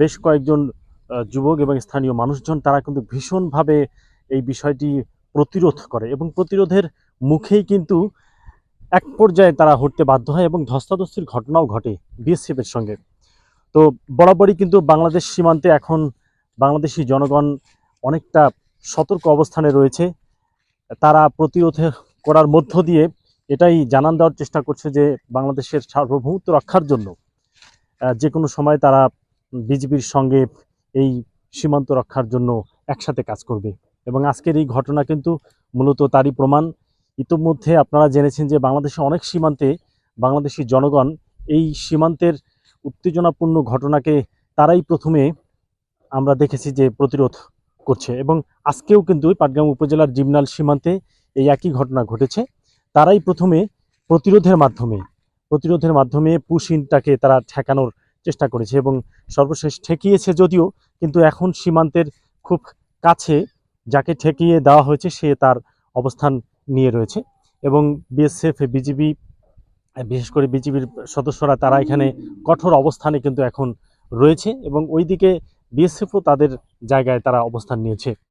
বেশ কয়েকজন যুবক এবং স্থানীয় মানুষজন, তারা কিন্তু ভীষণভাবে এই বিষয়টি প্রতিরোধ করে এবং প্রতিরোধের মুখেই কিন্তু এক পর্যায়ে তারা হটতে বাধ্য হয় এবং ধস্তাধস্তির ঘটনাও ঘটে বিএসএফ এর সঙ্গে। তো বরাবরই কিন্তু বাংলাদেশ সীমান্তে এখন বাংলাদেশি জনগণ অনেকটা সতর্ক অবস্থানে রয়েছে। তারা প্রতিরোধ করার মধ্য দিয়ে এটাই জানান দেওয়ার চেষ্টা করছে যে বাংলাদেশের সার্বভৌমত্ব রক্ষার জন্য যে কোনো সময় তারা বিজেপির সঙ্গে এই সীমান্ত রক্ষার জন্য একসাথে কাজ করবে। এবং আজকের এই ঘটনা কিন্তু মূলত তারই প্রমাণ। ইতোমধ্যে আপনারা জেনেছেন যে বাংলাদেশে অনেক সীমান্তে বাংলাদেশি জনগণ এই সীমান্তের উত্তেজনাপূর্ণ ঘটনাকে তারাই প্রথমে আমরা দেখেছি যে প্রতিরোধ করছে। এবং আজকেও কিন্তু পাটগ্রাম উপজেলার জিমনাল সীমান্তে এই একই ঘটনা ঘটেছে। তারাই প্রথমে প্রতিরোধের মাধ্যমে প্রতিরোধের মাধ্যমে পুশিনটাকে তারা ঠেকানোর চেষ্টা করেছে এবং সর্বশেষ ঠেকিয়েছে যদিও, কিন্তু এখন সীমান্তের খুব কাছে যাকে ঠেকিয়ে দেওয়া হয়েছে সে তার অবস্থান নিয়ে রয়েছে এবং বিএসএফ, বিজিবি, বিশেষ করে বিজিবির সদস্যরা তারা এখানে কঠোর অবস্থানে কিন্তু এখন রয়েছে এবং ওইদিকে বিএসএফও তাদের জায়গায় তারা অবস্থান নিয়েছে।